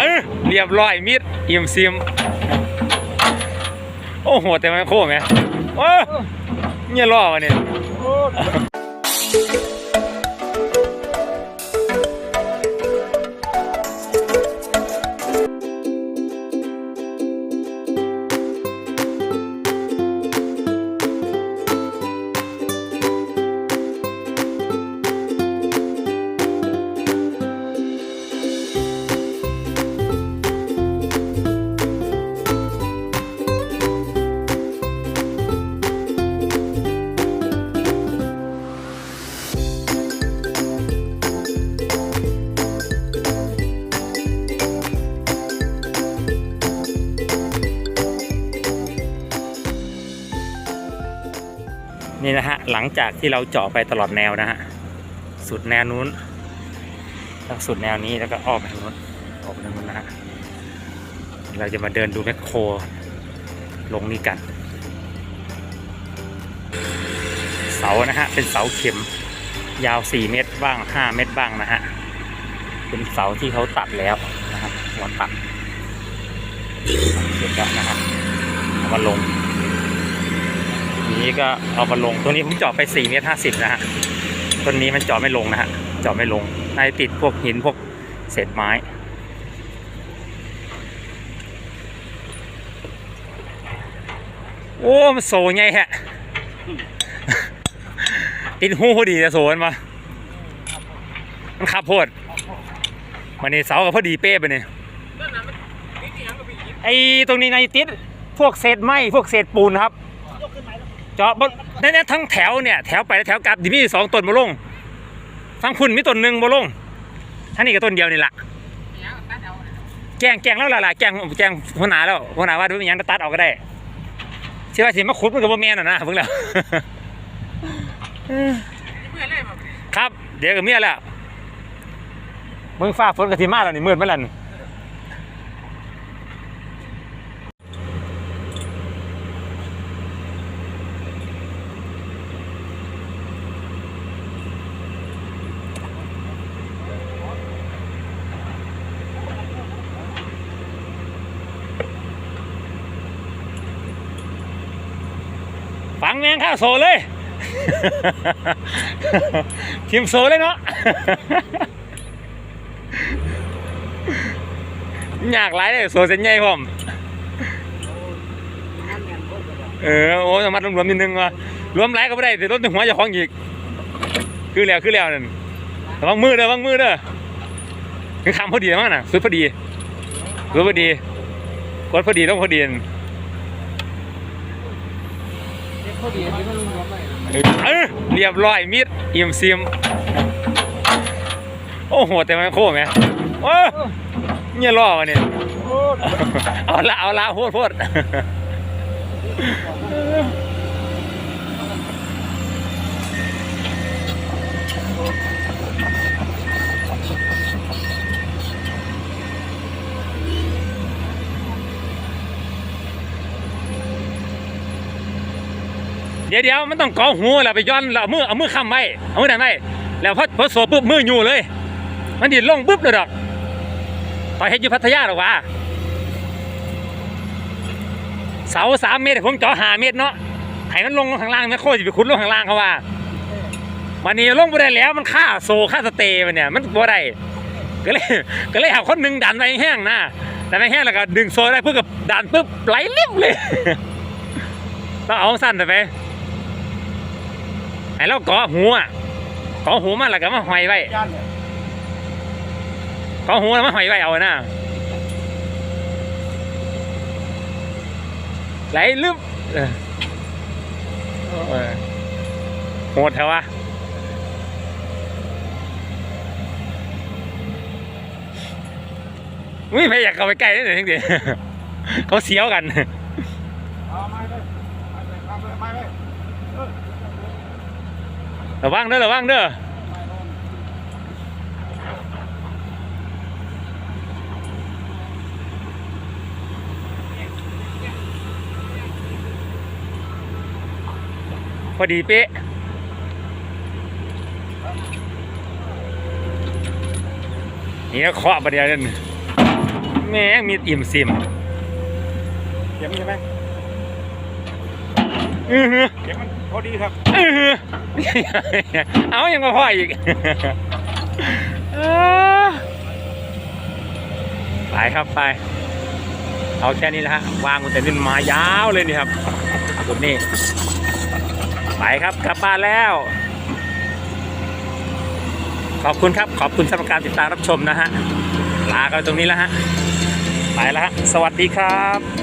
เออเรียบร้อยมิดอิ่มซิม โอ้โหแต่มันโค้งไหมโอ้เนี่ยล่อวะเนี่ย นี่นะฮะหลังจากที่เราเจาะไปตลอดแนวนะฮะสุดแนวนู้นแล้วสุดแนวนี้แล้วก็ออมไปทางนู้นออกไปทางนู้นนะฮะเราจะมาเดินดูแมคโครลงนี่กัน เสานะฮะเป็นเสาเข็มยาว 4 เมตรบ้าง 5 เมตรบ้างนะฮะ เป็นเสาที่เขาตัดแล้วนะครับหัวตัดเสร็จแล้วนะครับเอามาลง นี้ก็เอามาลง ตรงนี้ผมเจาะไป4เมตร50นะฮะต้นนี้มันเจาะไม่ลงนะฮะเจาะไม่ลงนาจะติดพวกหินพวกเศษไม้โอ้ มันโซไงฮะ ติดหูพอดีจะโซนมา มันขับโพดมันนี่เสากับพอดีเป๊ะไปเนี่ยไอ้ตรงนี้ในติด พวกเศษไม้ พวกเศษปูนครับ จาะบนนั่ๆทั้งแถวเนี่ยแถวไปและแถวกลับดิมีสองต้นมาลงฟังคุณมีต้นหนึ่งมาลงท่านี่ก็ต้นเดียวนี่แหละแกงแกงแล้วล่ะล่ะแกงแกงหัวหน้าแล้วหัวหน้าว่าดูเป็นยังตัดออกก็ได้ใช่ว่าสิมาขุดมันกับว่าแม่น่ะนะเพิ่งแล้วครับ เดี๋ยวกับเมียแล้วมึงฟ้าฝนกับทีมาแล้วนี่มืดไหมล่ะนี่ แมงข้าวโซเลยทีมโซเลยเนาะอยากไล่เลยโซเส้นใหญ่ผมเออโอ้สามารถรวมๆนิดนึงว่ะรวมไล่ก็ไม่ได้แต่รถในหัวจะคล้องอีก คือแล้วคือแล้วนั่นระวังมือเด้อระวังมือเด้อคือคำพอดีมากน่ะสุดพอดีสุดพอดีกดพอดีต้องพอดีนน พอดีที่มันรวมไป เออเรียบร้อยมิดอิ่มซิม โอ้โหแต่มันโค้งไหมโอ้เนี่ยล่อวะเนี่ยเอาละเอาละโพดโพด เดี๋ยวเดี๋ยวมันต้องกอหูแล้วไปย้อนแล้วเอามือเอามือค้ำไว้เอามือดันไว้แล้วพอพอโซปุ๊บมืออยู่เลย มันดินลงปุ๊บเลยดอกไปเฮ็ดอยู่พัทยาหรอวะเสาสามเมตรผมเจาะหาเมตรเนาะให้มันลงข้างล่างแม่โคตรจะไปขุดลงข้างล่างเขาว่าวันนี้ลงไม่ได้แล้วมันค่าโซค่าสเตย์มันเนี่ยมันบ่ได้ก็เลยก็เลยเอาคนหนึ่งดันไปแห้งนะดันไปแห้งแล้วก็ดึงโซได้เพื่อกับดันปุ๊บไหลลิบเลยต้องเอาสั้นไป ไอ้เราเกาะหูอะเกาะหูมันแล้วก็มาห้อยไว้ยันเกาะหูแล้วมาห้อยไว้เอานะไหลลึบเออเออโหดเถอะวะไม่ไปอยากเข้าไปใกล้นี่เลยทั้งทีเขาเสียวกัน เอาไม้เลยทำเลยไม้เลย ระวังเด้อระวังเด้อพอดีเป๊ะนี่ก็เคาะประเดี๋ยวนั่นแม่งมีอิ่มซิมเข็มใช่ไหมอือหือเข็มมันพอดีครับอื้อหือ เอายังมาพ่ออีกไปครับไป เอาแค่นี้นะฮะวางบนแต่นินมายาวเลยนี่ครับสุดนี่ไปครับกลับบ้านแล้ว ขอบคุณครับขอบคุณสำหรับการติดตามรับชมนะฮะลากันตรงนี้แล้วฮะไปแล้วฮะสวัสดีครับ